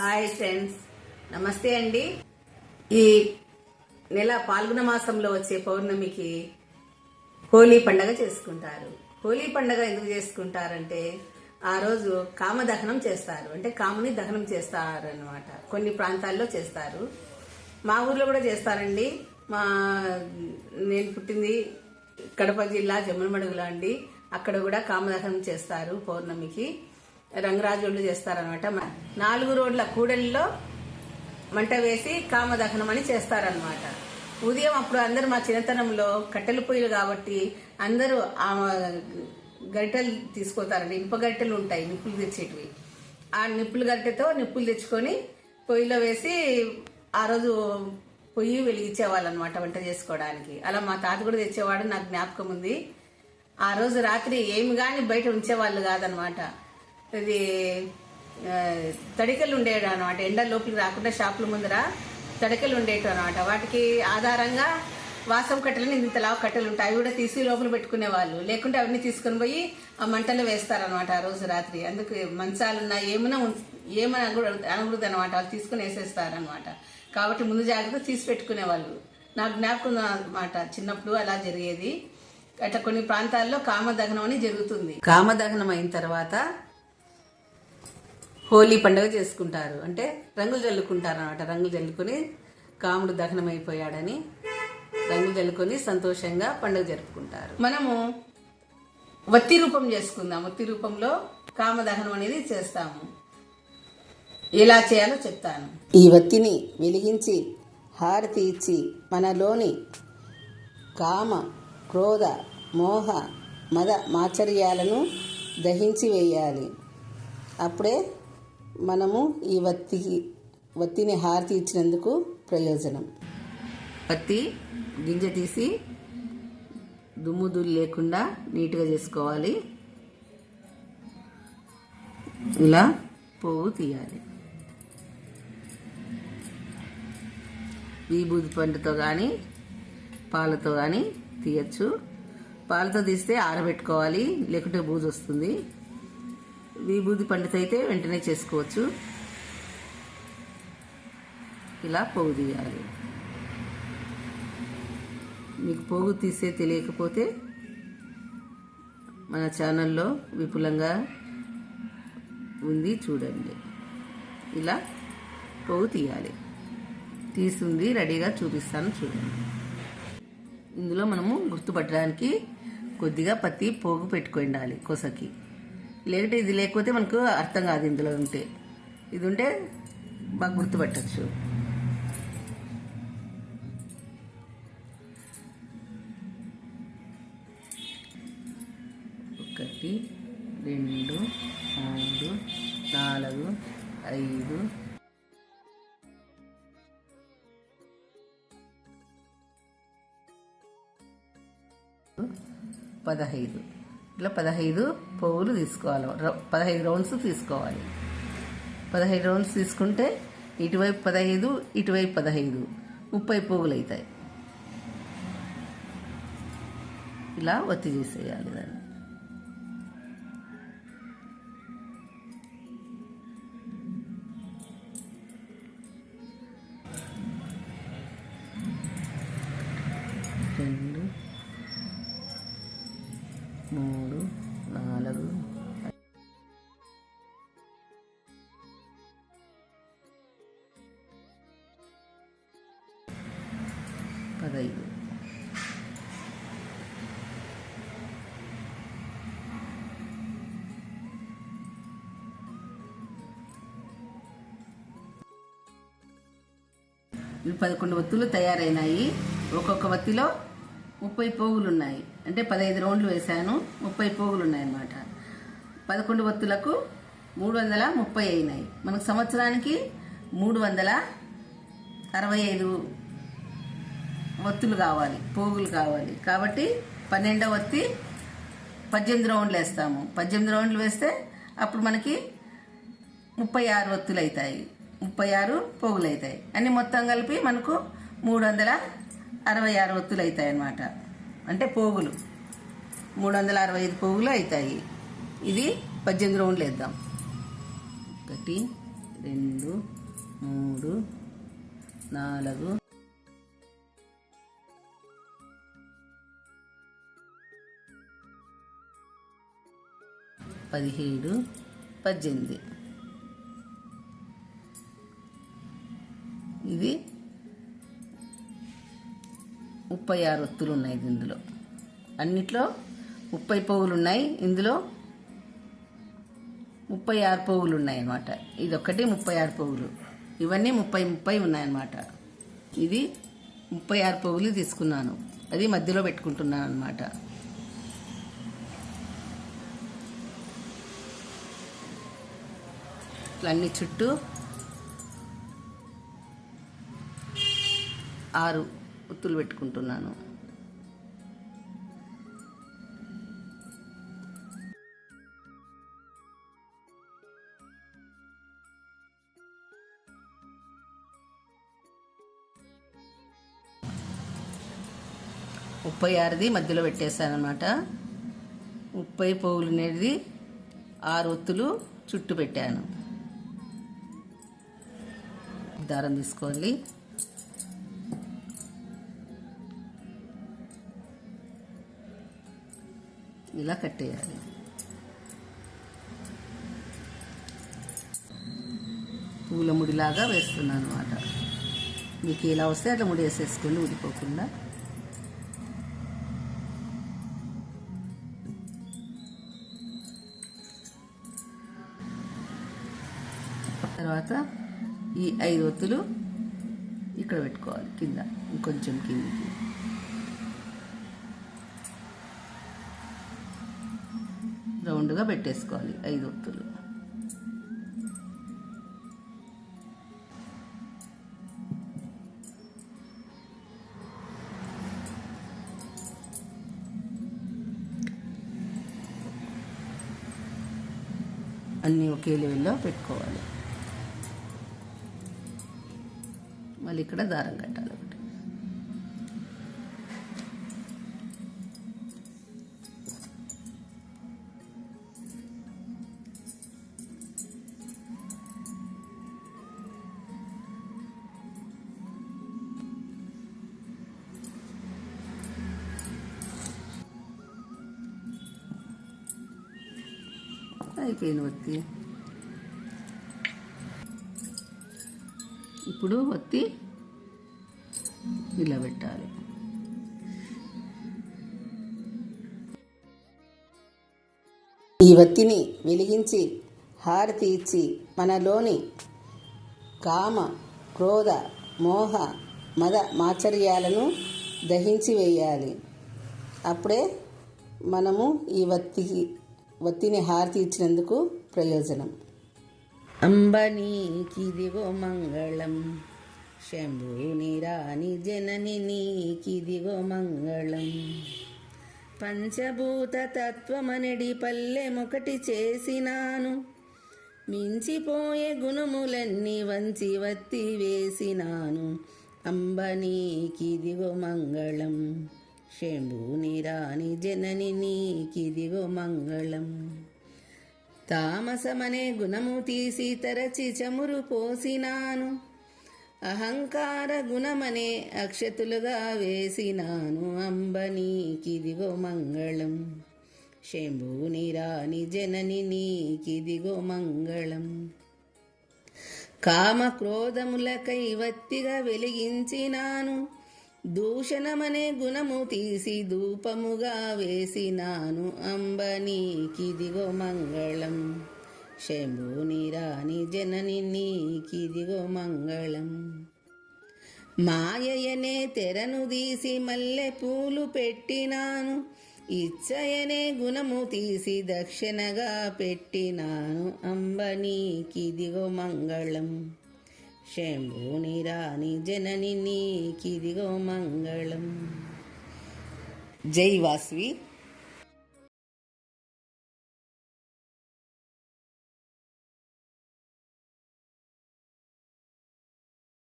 Hi friends. నమస్తే అండి. ఈ నెల పాల్గొన మాసంలో వచ్చే పౌర్ణమికి హోలీ పండగ చేసుకుంటారు. హోలీ పండగ ఎందుకు చేసుకుంటారంటే ఆ రోజు కామదహనం చేస్తారు. అంటే కాముని దహనం చేస్తారనమాట కొన్ని ప్రాంతాల్లో చేస్తారు. మా ఊర్లో కూడా చేస్తారండి. మా నేను పుట్టింది కడప జిల్లా జమ్మలమడుగులో అండి. అక్కడ కూడా కామదహనం చేస్తారు పౌర్ణమికి. రంగరాజులు చేస్తారనమాట నాలుగు రోడ్ల కూడలిలో మంట వేసి కామదహనం అని చేస్తారనమాట ఉదయం అప్పుడు అందరూ మా చిన్నతనంలో కట్టెల పొయ్యిలు కాబట్టి అందరూ ఆ గరిటెలు తీసుకోతారండి ఇనుప గరిటెలు ఉంటాయి నిప్పులు తెచ్చేటివి. ఆ నిప్పుల గరిటెతో నిప్పులు తెచ్చుకొని పొయ్యిలో వేసి ఆ రోజు పొయ్యి వెలిగించేవాళ్ళు అనమాట వంట చేసుకోవడానికి. అలా మా తాత కూడా తెచ్చేవాడు నాకు జ్ఞాపకం ఉంది. ఆ రోజు రాత్రి ఏమి కానీ బయట ఉంచేవాళ్ళు కాదనమాట ఇది తడికలు ఉండేవి అనమాట ఎండ లోపలికి రాకుండా షాపుల ముందర తడికలు ఉండేవి అనమాట వాటికి ఆధారంగా వాసం కట్టెలని ఇంతలా కట్టెలు ఉంటాయి అవి కూడా తీసి లోపల పెట్టుకునే వాళ్ళు లేకుంటే అవన్నీ తీసుకొని పోయి ఆ మంటలో వేస్తారనమాట ఆ రోజు రాత్రి. అందుకు మంచాలున్నా ఏమైనా ఉం- ఏమైనా కూడా అనకూడదు అనమాట వాళ్ళు తీసుకుని వేసేస్తారనమాట కాబట్టి ముందు జాగ్రత్త తీసి పెట్టుకునే వాళ్ళు నాకు జ్ఞాపకం అనమాట చిన్నప్పుడు అలా జరిగేది. అట్లా కొన్ని ప్రాంతాల్లో కామదహనం అని జరుగుతుంది. కామదహనం అయిన తర్వాత హోలీ పండుగ చేసుకుంటారు. అంటే రంగులు చల్లుకుంటారు అనమాట రంగులు చల్లుకొని కాముడు దహనం అయిపోయాడని రంగులు చల్లుకొని సంతోషంగా పండుగ జరుపుకుంటారు. మనము వత్తి రూపం చేసుకుందాం. వత్తి రూపంలో కామదహనం అనేది చేస్తాము. ఎలా చేయాలో చెప్తాను. ఈ వత్తిని వెలిగించి హారతి ఇచ్చి మనలోని కామ క్రోధ మోహ మద మాచర్యాలను దహించి వేయాలి. అప్పుడే మనము ఈ వత్తికి వత్తిని హారతి ఇచ్చినందుకు ప్రయోజనం. పత్తి గింజ తీసి దుమ్ము దుల్లు లేకుండా నీట్గా చేసుకోవాలి. ఇలా పువ్వు తీయాలి. విభూతి పండుతో కానీ పాలతో కానీ తీయచ్చు. పాలతో తీస్తే ఆరబెట్టుకోవాలి లేకుంటే బూజు వస్తుంది. విభూతి పండుతో అయితే వెంటనే చేసుకోవచ్చు. ఇలా పోగు తీయాలి. మీకు పోగు తీసే తెలియకపోతే మన ఛానల్లో విపులంగా ఉంది చూడండి. ఇలా పోగు తీయాలి. తీసుంది రెడీగా చూపిస్తాను చూడండి. ఇందులో మనము గుర్తుపట్టడానికి కొద్దిగా పత్తి పోగు పెట్టుకుండాలి ఉండాలి కొసకి. లేకుంటే ఇది లేకపోతే మనకు అర్థం కాదు ఇందులో ఉంటే. ఇది ఉంటే బాగా గుర్తుపట్టచ్చు. ఒకటి రెండు మూడు నాలుగు ఐదు. పదహైదు. ఇట్లా పదహైదు పువ్వులు తీసుకోవాలి. పదహైదు రౌండ్స్ తీసుకోవాలి. పదహైదు రౌండ్స్ తీసుకుంటే ఇటువైపు పదహైదు ఇటువైపు పదహైదు. ముప్పై పువ్వులు అవుతాయి ఇలా ఒత్తి చేసేయాలి దాన్ని. పదహైదు ఇవి పదకొండు వత్తులు తయారైనాయి. ఒక్కొక్క వత్తిలో ముప్పై పోగులు ఉన్నాయి అంటే పదహైదు రౌండ్లు వేశాను. ముప్పై పోగులు ఉన్నాయి అన్నమాట పదకొండు వత్తులకు మూడు వందల ముప్పై అయినాయి. మనకు సంవత్సరానికి మూడు వందల అరవై ఐదు ఒత్తులు కావాలి పోగులు కావాలి. కాబట్టి పన్నెండవ ఒత్తి పద్దెనిమిది రౌండ్లు వేస్తాము. పద్దెనిమిది రౌండ్లు వేస్తే అప్పుడు మనకి ముప్పై ఆరు ఒత్తులు అవుతాయి ముప్పై ఆరు పోగులు అవుతాయి అన్నీ మొత్తం కలిపి మనకు మూడు వందల అరవై ఆరు ఒత్తులు అవుతాయి అన్నమాట అంటే పోగులు. మూడు వందల అరవై ఐదు పోగులు అవుతాయి ఇది పద్దెనిమిది రౌండ్లు వేద్దాం. ఒకటి రెండు మూడు నాలుగు పదిహేడు పద్దెనిమిది. ఇది ముప్పై ఆరు ఒత్తులు ఉన్నాయి ఇందులో. అన్నిట్లో ముప్పై పువ్వులు ఉన్నాయి. ఇందులో ముప్పై ఆరు పువ్వులు ఉన్నాయి అన్నమాట. ఇది ఒకటి ముప్పై ఆరు పువ్వులు ఇవన్నీ ముప్పై ముప్పై ఉన్నాయన్నమాట. ఇది ముప్పై ఆరు పువ్వులు తీసుకున్నాను. అది మధ్యలో పెట్టుకుంటున్నాను అనమాట అన్ని చుట్టూ ఆరు ఒత్తులు పెట్టుకుంటున్నాను. ముప్పై ఆరుది మధ్యలో పెట్టేశాను అనమాట ముప్పై పోగులు అనేది ఆరు ఒత్తులు చుట్టూ పెట్టాను. దారం తీసుకోవాలి ఇలా కట్టేయాలి. పూల ముడిలాగా వేస్తున్నాను అనమాట మీకు ఎలా వస్తే అట్లా ముడి వేసేసుకోండి ఉడిపోకుండా తర్వాత ఈ ఐదు ఒత్తులు ఇక్కడ పెట్టుకోవాలి. కింద ఇంకొంచెం కిందికి. రౌండ్గా పెట్టేసుకోవాలి ఐదు ఒత్తులు. అన్నీ ఒకే లెవెల్లో పెట్టుకోవాలి. మళ్ళీ ఇక్కడ దారం కట్టాలి ఒకటి. అయిపోయింది ఒత్తి ఇప్పుడు ఒత్తి ఇలా పెట్టాలి ఈ ఒత్తిని వెలిగించి హారతి ఇచ్చి మనలోని కామ క్రోధ మోహ మద మాచర్యాలను దహించి వేయాలి. అప్పుడే మనము ఈ వత్తికి వత్తిని హారతి ఇచ్చినందుకు ప్రయోజనం. అంబనీకిదిగో మంగళం. శంభుని రాణి జనని నీకిదిగో మంగళం. పంచభూత తత్వమనడి పల్లెమొకటి చేసినాను. మించిపోయే గుణములన్నీ వంచి వత్తి వేసినాను. అంబనీకిదిగో మంగళం. శంభుని రాణి జనని నీకిదిగో మంగళం. తామసమనే గుణము తీసి తరచి చమురు పోసినాను. అహంకార గుణమనే అక్షతులుగా వేసినాను అంబనీకిదిగో మంగళం. శంభుని రాణి జనని నీకిదిగో మంగళం. కామ క్రోధములకై వత్తిగా వెలిగించినాను. దూషణమనే గుణము తీసి ధూపముగా వేసినాను అంబనీకిదిగో మంగళం. శంభుని రాణి జనని నీకిదిగో మంగళం. మాయయనే తెరను తీసి మల్లె పూలు పెట్టినాను. ఇచ్చయనే గుణము తీసి దక్షిణగా పెట్టినాను. అంబనీకిదిగో మంగళం. శంభుని రాణి జనని నీకిదిగో మంగళం. జై వాస్వి.